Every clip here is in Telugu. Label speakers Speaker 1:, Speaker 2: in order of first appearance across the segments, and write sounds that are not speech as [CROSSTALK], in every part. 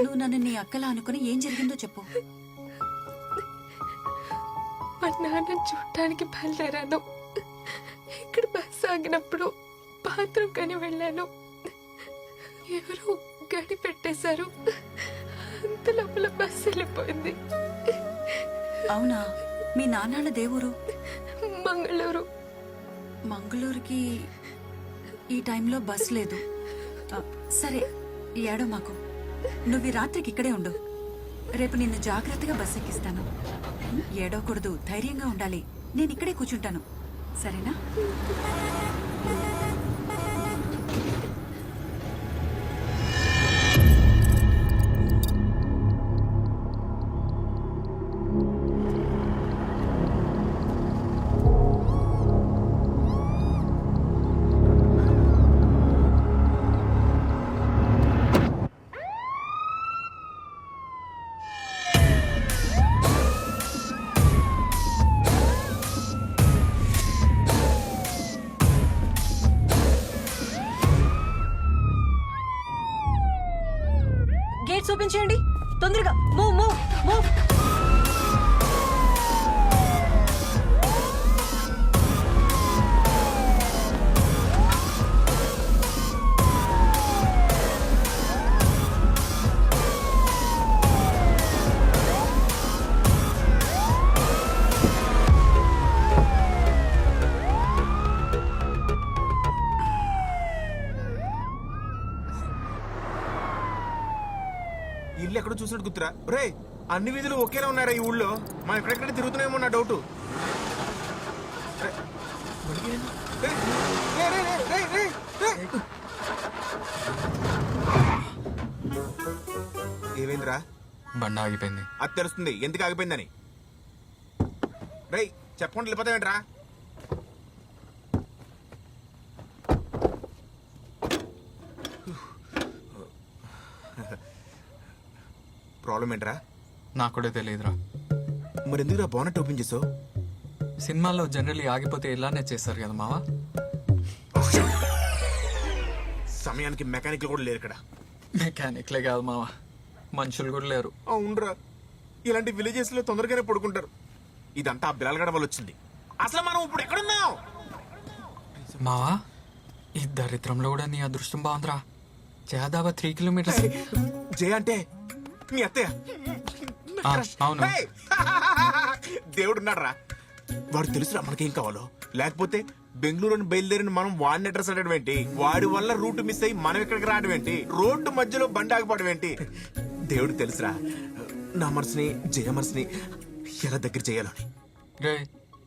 Speaker 1: నువ్వు నన్ను నీ అక్కలా అనుకుని ఏం జరిగిందో చెప్పు.
Speaker 2: మా నాన్న చూడటానికి బయలుదేరాను. ఇక్కడ బస్సు ఆగినప్పుడు బాత్రూమ్ కని వెళ్ళాను. ఎవరో గడి పెట్టేశారు. అంత లోపల బస్సు వెళ్ళిపోయింది.
Speaker 1: అవునా? మీ నాన్నాళ్ళ దేవురు?
Speaker 2: మంగళూరు.
Speaker 1: మంగళూరుకి ఈ టైంలో బస్ లేదు. సరే ఏడో మాకు. నువ్వు ఈ రాత్రికి ఇక్కడే ఉండు. రేపు నిన్ను జాగ్రత్తగా బస్ ఎక్కిస్తాను. ఏడవకూడదు ధైర్యంగా ఉండాలి. నేను ఇక్కడే కూర్చుంటాను. సరేనా?
Speaker 3: ఇల్లు ఎక్కడో చూసినట్టు గుర్తురా. రే అన్ని వీధులు ఒకేలా ఉన్నారా ఈ ఊళ్ళో. మనం ఎక్కడెక్కడ తిరుగుతున్నామో నా డౌట్. ఏమైందిరా?
Speaker 4: బండ ఆగిపోయింది.
Speaker 3: అది తెలుస్తుంది ఎందుకు ఆగిపోయిందని? రేయ్ చెప్పకుండా వెళ్ళిపోతావేంట్రా? ప్రాబ్లం ఏంట్రా?
Speaker 4: నాకు కూడా తెలియదురా
Speaker 3: మరి ఎందుకురా బోనట్ ఓపెన్ చేసావు?
Speaker 4: సినిమాల్లో జనరల్లీ ఆగిపోతే ఇలానే చేస్తారు కదా మావా?
Speaker 3: సమయానికి మెకానిక్లు కూడా లేరు ఇక్కడ.
Speaker 4: మెకానిక్లే కాదు మావా. మనుషులు కూడా లేరు.
Speaker 3: అవునరా. ఇలాంటి విలేజెస్లో తొందరగానే పడుకుంటారు. ఇదంతా ఆ బిలాల్ గడ వల్ల వచ్చింది. అసలు మనం ఇప్పుడు ఎక్కడున్నాం?
Speaker 4: మావా ఈ దరిద్రంలో కూడా నీ అదృష్టం బాగుందిరా. చేదాబా త్రీ కిలోమీటర్స్.
Speaker 3: జయ అంటే మీ అత్తయ్య.
Speaker 4: ఆ, అవును.
Speaker 3: హేయ్! [LAUGHS] దేవుడున్నాడు రా వాడు తెలుసురా మనకేం కావాలో. లేకపోతే బెంగళూరు బయలుదేరిన మనం వాడిని అడ్రస్ అడగడం ఏంటి? వాడి వల్ల రూట్ మిస్ అయ్యి మనం ఇక్కడికి రావడం ఏంటి? రోడ్డు మధ్యలో బండి ఆగిపోవడం ఏంటి? దేవుడు తెలుసురా. నా మనసుని జయ మనసుని ఎలా దగ్గర చేయాలని
Speaker 4: రే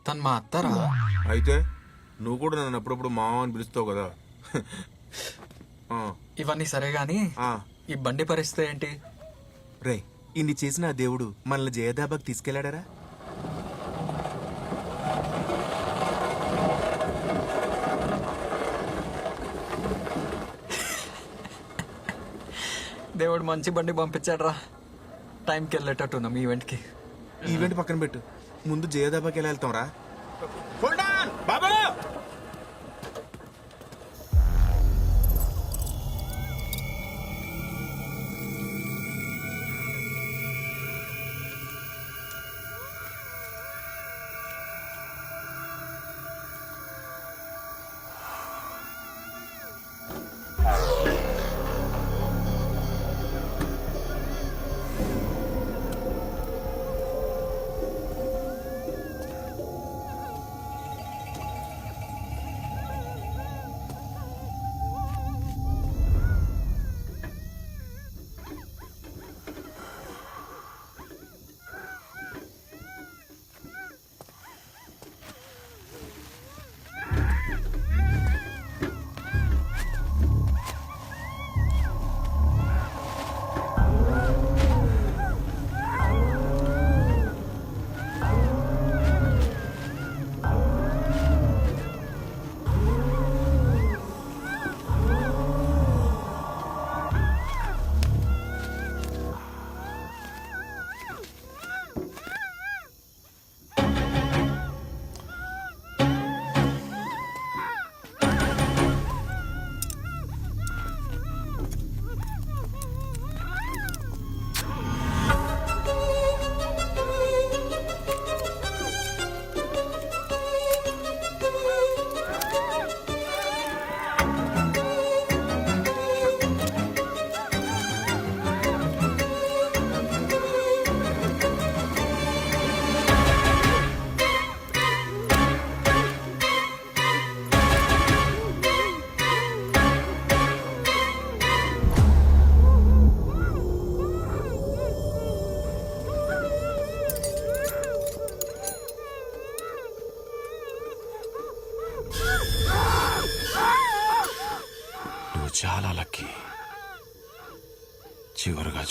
Speaker 4: తను మా అత్తరా?
Speaker 3: అయితే నువ్వు కూడా నన్ను అప్పుడప్పుడు మామ అని పిలుస్తావు కదా. ఆ,
Speaker 4: ఇవన్నీ సరే గాని
Speaker 3: ఆ.
Speaker 4: ఈ బండి పరిస్థితి ఏంటి?
Speaker 3: రే ఇన్ని చేసిన ఆ దేవుడు మనల్ని జయదాబాకి తీసుకెళ్ళాడరా
Speaker 4: దేవుడు మంచి బండి పంపించాడురా. టైంకి వెళ్ళేటట్టున్నాం ఈవెంట్కి
Speaker 3: ఈవెంట్ పక్కన పెట్టు. ముందు జయదాబాకి ఎలా వెళ్తాం రా బాబు!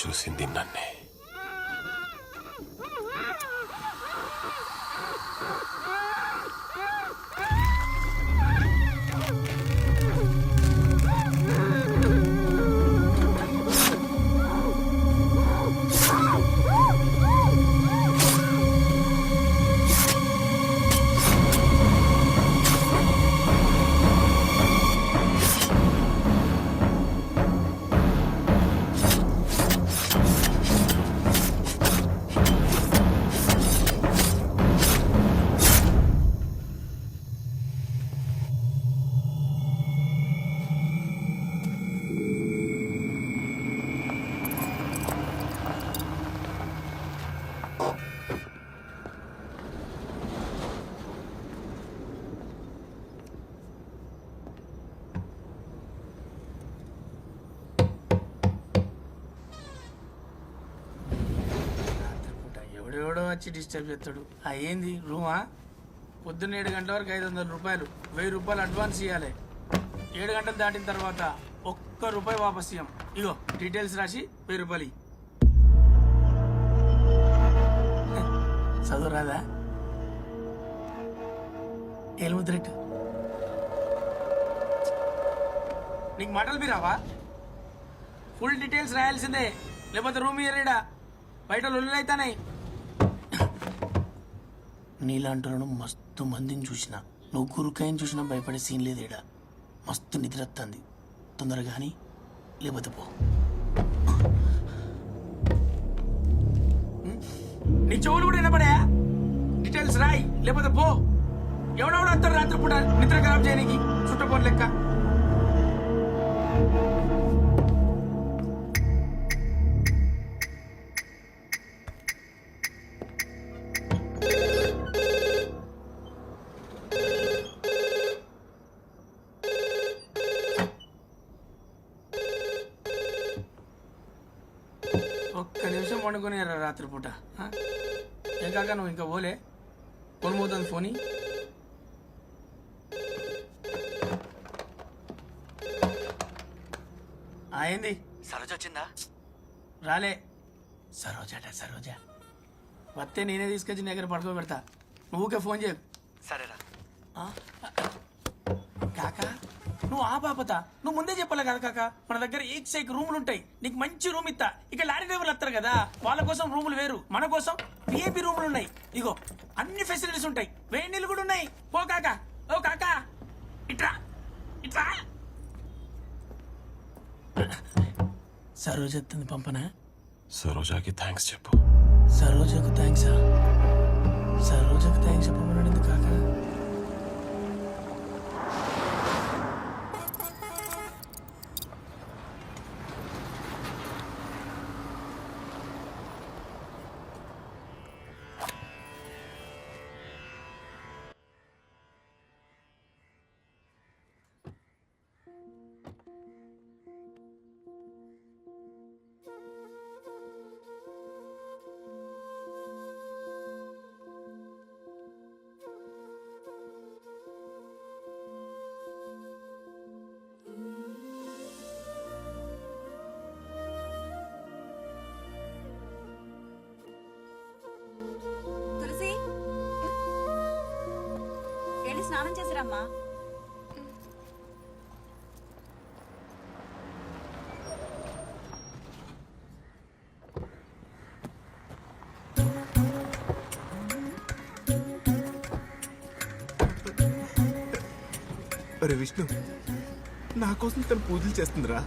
Speaker 5: చూసింది నన్నే.
Speaker 6: ఎవడో వచ్చి డిస్టర్బ్ చేస్తాడు. ఆ ఏంది? రూమా? పొద్దున్న ఏడు గంటల వరకు ఐదు వందల రూపాయలు. వెయ్యి రూపాయలు అడ్వాన్స్ ఇవ్వాలి ఏడు గంటలు దాటిన తర్వాత ఒక్క రూపాయి వాపస్ ఇయ్యం. ఇగో డీటెయిల్స్ రాసి వెయ్యి రూపాయలు చదువురాదా చదువు రాదా? ఏలుముద్రెట్టు నీకు మాటలు మీరావా ఫుల్ డీటెయిల్స్ రాయాల్సిందే. లేకపోతే రూమ్ ఇయరేడా బయట లొల్లులు అయితానే నీలాంటి మస్తు మందిని చూసిన. నువ్వు గురుకాయని చూసినా భయపడే సీన్ లేదేడా? మస్తు నిద్ర వస్తుంది తొందరగా కానీ లేకపోతే పో. నీ చెవులు కూడా వినపడా? డీటెయిల్స్ రాయి లేకపోతే పో. ఎవడెవడు వస్తారు రాత్రిపూట నిద్ర ఖరాబ్ చేయడానికి చుట్టపోని లెక్క. వండుకొని రాత్రిపూట? ఏం కాక నువ్వు ఇంకా పోలే? కొనుమోతుంది ఫోని. ఏంది?
Speaker 7: సరోజ వచ్చిందా?
Speaker 6: రాలే. సరోజాట సరోజ. వస్తే నేనే తీసుకొచ్చి నీ దగ్గర పడుకోబెడతా. నువ్వుకే ఫోన్ చేయకు.
Speaker 7: సరేరా.
Speaker 6: కాక? నువ్వు ఆ పాపత నువ్వు ముందే చెప్పాలి కదా కాక మన దగ్గర ఏక్ సైక్ రూములు ఉంటాయి. నీకు మంచి రూమ్ ఇస్తా ఇక లారీ డ్రైవర్లు వస్తారు కదా వాళ్ళ కోసం రూములు వేరు. మన కోసం విఐపి రూములు ఉన్నాయి. ఇగో అన్ని ఫెసిలిటీస్ ఉంటాయి. వేడి నీళ్ళు కూడా ఉన్నాయి. పో కాక. ఓ కాక. ఇట్రా. ఇట్రా. సరోజ ఎత్తుంది పంపనా?
Speaker 5: సరోజాకి థ్యాంక్స్ చెప్పు.
Speaker 6: సరోజకు థ్యాంక్స్? సరోజకు థ్యాంక్స్ చెప్పమన్నాడు
Speaker 1: తులసి? వెళ్ళి స్నానం చేసిరమ్మా.
Speaker 3: అరే విష్ణు నా కోసం తను పూజలు చేస్తుందిరా.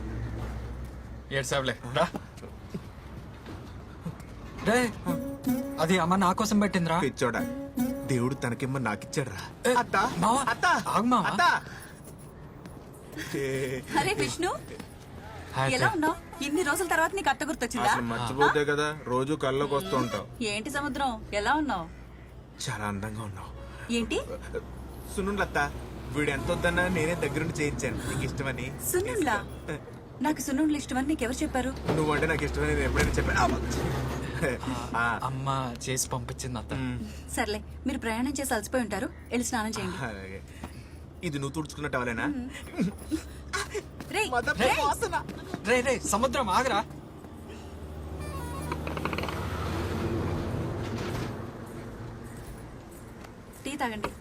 Speaker 4: ఏడ్సావులే రా. రే అది అమ్మ నా కోసం పెట్టిందిరా.
Speaker 3: పిచ్చోడా దేవుడు తనకేమో నాకిచ్చాడు రా
Speaker 4: ఏ,
Speaker 3: అత్త
Speaker 4: మావా,
Speaker 3: అత్త.
Speaker 4: ఆగు మావా.
Speaker 3: అత్త. ఏ,
Speaker 1: అరే విష్ణు
Speaker 4: హాయ్
Speaker 1: ఎలా. ఉన్నావు? ఇన్ని రోజుల తర్వాత నీకు అత్త గుర్తొచ్చిందా?
Speaker 3: అసలు మర్చిపోతే కదా రోజు కల్లోకి వస్తూ ఉంటావు.
Speaker 1: ఏంటి సముద్రం? ఎలా ఉన్నావు?
Speaker 3: చాలా అందంగా ఉన్నావు.
Speaker 1: ఏంటి?
Speaker 3: సున్నుండ్లు అత్త వీడు ఎంత వద్దన్నా నేనే దగ్గరుండి చేయించాను. నీకు ఇష్టమని.
Speaker 1: సున్నుండ్లా? నాకు సున్నుండ్లు ఇష్టమని నీకు ఎవరు చెప్పారు?
Speaker 3: నువ్వంటే నాకు ఇష్టమని నేను ఎప్పుడైనా చెప్పాను. ఆ,
Speaker 4: అమ్మ చేసి పంపించింది అత్త.
Speaker 1: సర్లే మీరు ప్రయాణం చేసి అలసిపోయి ఉంటారు. వెళ్ళి స్నానం చేయండి.
Speaker 3: ఇది నువ్వు తుడుచుకున్న టవలేనా
Speaker 4: రే రే సముద్రం ఆగరా.
Speaker 1: టీ తాగండి.